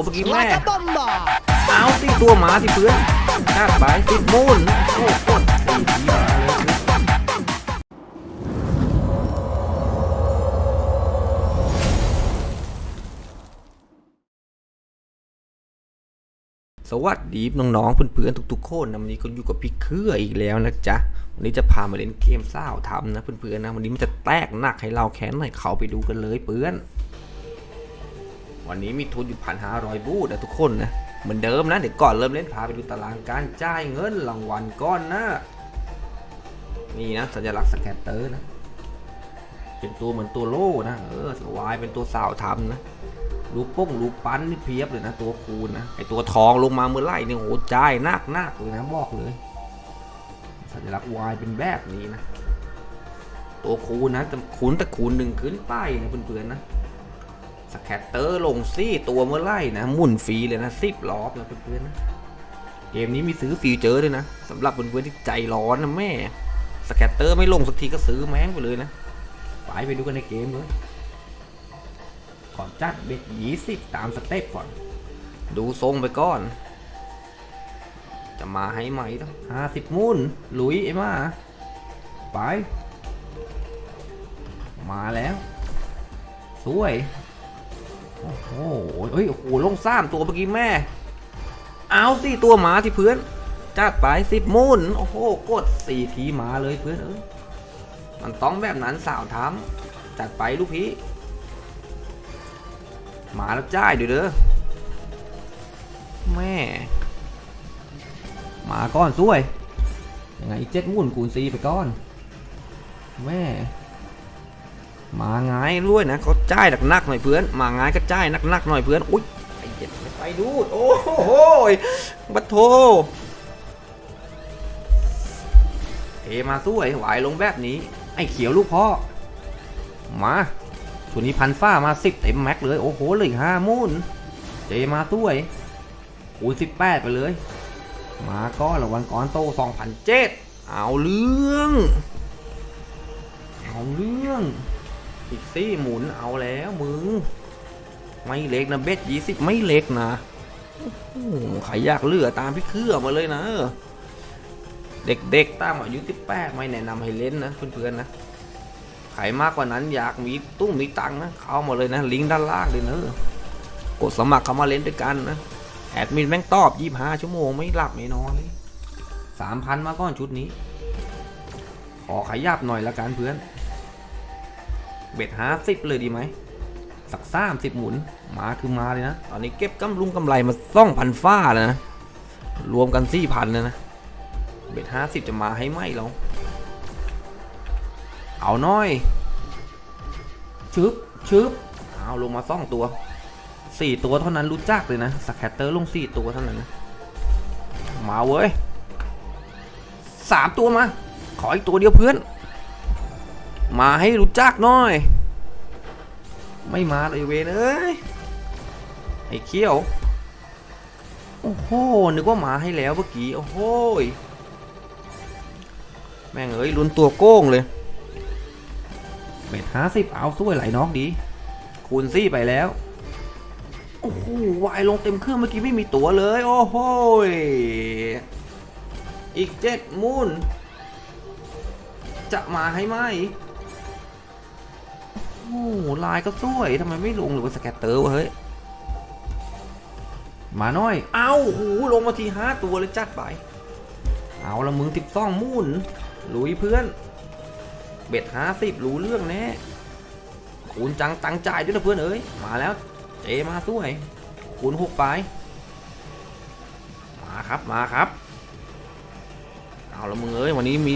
ตัวเมื่อกี้แม่ Like a bomber! เอาสิตัวหมาสิเพื่อนชาติไปสิบมูนโอ้โหสี่ทีมาเลยสวัสดีน้องๆเพื่อนๆทุกๆคนนะวันนี้ก็อยู่กับพี่เครืออีกแล้วนะจ๊ะวันนี้จะพามาเล่นเกมเศร้าทำนะเพื่อนๆนะวันนี้มันจะแตกหนักให้เราแค้นหน่อยเขาไปดูกันเลยเพื่อน วันนี้มีทุนอยู่พันห้าร้อยบูทนะทุกคนนะ เหมือนเดิมนะ เดี๋ยวก่อนเริ่มเล่นพาไปดูตารางการจ่ายเงินรางวัลก้อนนะนี่นะสัญลักษณ์สแกตเตอร์นะเป็นตัวเหมือนตัวโล่นะ เออสวายเป็นตัวสาวทำนะรูปป้งรูปปั้นนี่เพียบเลยนะ ตัวคูณนะไอตัวทองลงมาเมื่อไร่เนี่ยโอ้จ่ายนักนักเลยนะบอกเลย สัญลักษณ์วายเป็นแบบนี้นะ ตัวคูณนะจะคูณแต่คูณหนึ่งขึ้นไปนะเพื่อนๆนะ สแคตเตอร์ลงซี่ตัวเมื่อไร่นะหมุนฟรีเลยนะสิบรอบนะเพื่อนๆนะเกมนี้มีซื้อฟีเจอร์ด้วยนะสำหรับเพื่อนๆที่ใจร้อนนะแม่สแคตเตอร์ไม่ลงสักทีก็ซื้อแม่งไปเลยนะไปไปดูกันในเกมเลยก่อนจัดเบ็ดยี่สิบตามสเต็ปก่อน ดูทรงไปก่อน จะมาให้ไหมต้องห้าสิบมุนหลุยไอ้มาไป มาแล้ว สวย โอ้โหเฮ้ยโอ้โหลงซ้ำตัวเมื่อกี้แม่ เอาสิตัวหมาที่เพื่อนจัดไปสิบมูนโอ้โหกดสี่ทีหมาเลยเพื่อนเอ้ยมันต้องแบบนั้นสาวทำจัดไปลูกพี่หมาแล้วจ่ายเดี๋ยวเด้อแม่หมาก้อนสวยยังไงอีเจ็ดมูนคูณซีไปก้อน แม่ มาง่ายด้วยนะเขาจ่ายหนักๆหน่อยเพื่อน มาง่ายก็จ่ายหนักๆหน่อยเพื่อนอุ้ยไอ้เจ็ดไปดูดโอ้โหบัตโทเทมาสวยไหวลงแบบนี้ ไอ้เขียวลูกพ่อมาส่วนนี้พันฟ้ามาสิบเต็มแม็กเลยโอ้โหเลยห้ามูนเจมาสวยคูณสิบแปดไปเลย มาก้อนรางวัลก้อนโตสองพันเจ็ดเอาเรื่อง ซี่หมุนเอาแล้วมึง ไม่เล็กนะเบ็ดยี่สิบไม่เล็กนะโอ้โหใครอยากเลือตามพี่เครือมาเลยนะ เด็กๆตามอายุสิบแปดไม่แนะนำให้เล่นนะเพื่อนๆนะใครมากกว่านั้นอยากมีตุ้มมีตังนะเข้ามาเลยนะ ลิงก์ด้านล่างเลยนะกดสมัครเข้ามาเล่นด้วยกันนะแอดมินแม่งตอบยี่ห้าชั่วโมงไม่หลับไม่นอนเลยสามพันมาก้อนชุดนี้ ขอขยับหน่อยละกันเพื่อน เบ็ดห้าสิบเลยดีไหมสักสามสิบหมุนมาคือมาเลยนะ ตอนนี้เก็บกำลุงกำไรมาซ่องพันฟ้าแล้วนะ รวมกันสี่พันเลยนะ เบ็ดห้าสิบจะมาให้ไหมเรา เอาน้อยชึบชึบเอาลงมาซ่องตัวสี่ตัวเท่านั้นรู้จักเลยนะสแคตเตอร์ลงสี่ตัวเท่านั้นนะมาเว้ยสามตัวมา ขออีกตัวเดียวเพื่อน มาให้รู้จักหน่อย ไม่มาเลยเวนเอ้ยไอ้เขี้ยว โอ้โห นึกว่ามาให้แล้วเมื่อกี้ โอ้โหแม่งเอ้ยลุ้นตัวโก้งเลยเบ็ดห้าสิบเอาสวยไหลน้องดี คูณซี่ไปแล้ว โอ้โห วายลงเต็มเครื่องเมื่อกี้ไม่มีตัวเลย โอ้โห อีกเจ็ดมูนจะมาให้ไหม โอ้โหลายก็สวยทำไมไม่ลงหรือว่าสแกตเตอร์วะเฮ้ย มาหน่อย เอาโอ้โหลงมาทีห้าตัวเลยจัดไป เอาละมึงติดซ่องมุ่นลุยเพื่อน เบ็ดห้าสิบรู้เรื่องแน่คูณจังตังจ่ายด้วยนะเพื่อนเอ้ย มาแล้ว เจมาสวย คูณหกไป มาครับมาครับ เอาละมึงเอ้ยวันนี้มี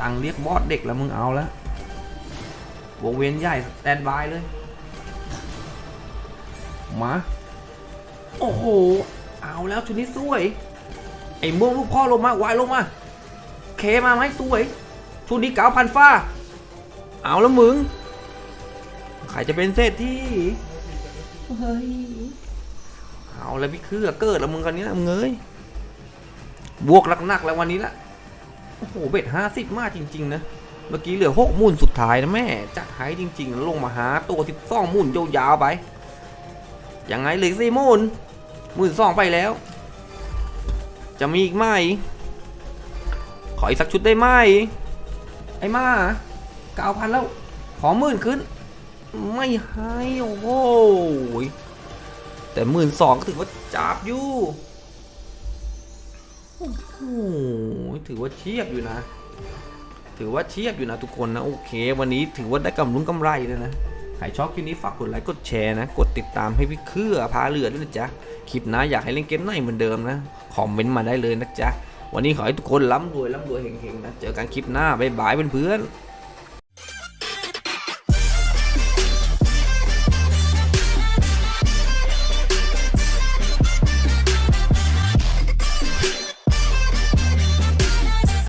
ตังเรียกบอสเด็กแล้วมึงเอาแล้ว วงเวียนใหญ่สแตนบายเลย มา โอ้โห เอาแล้วชุดนี้สวย ไอ้ม่วงลูกพ่อลงมาวายลงมา เคมาไหมสวย ชุดนี้เก้าพันฟ้า เอาแล้วมึง ใครจะเป็นเศรษฐีเฮ้ย เอาแล้วพี่คือเกิดแล้วมึงกันนี้นะมึงเอ้ย บวกหนักๆแล้ววันนี้ละ โอ้โห เบ็ดห้าสิบมากจริง ๆ นะ เมื่อกี้เหลือหกมุนสุดท้ายนะแม่จัดให้จริงๆแล้วลงมาหาตัวที่ซ่องมุนยาวๆไป ยังไงเหลือสี่มุนมื่นสองไปแล้ว จะมีอีกไหม ขออีกสักชุดได้ไหม ไอ้มาเก้าพันแล้ว ขอหมื่นขึ้น ไม่ให้โอ้โหแต่หมื่นสองก็ถือว่าจับอยู่โอ้โหถือว่าเชียบอยู่นะ ถือว่าเชียบอยู่นะทุกคนนะ โอเค วันนี้ถือว่าได้กำลุงกำไรเลยนะใครชอบคลิปนี้ฝากกดไลค์กดแชร์นะ กดติดตามให้พี่เครือพาเรือด้วยนะจ๊ะคลิปนะอยากให้เล่นเกมไหนเหมือนเดิมนะคอมเมนต์มาได้เลยนะจ๊ะวันนี้ขอให้ทุกคนร่ำรวยร่ำรวยเฮงๆนะเจอกันคลิปหน้าบ๊ายบายเพื่อนๆ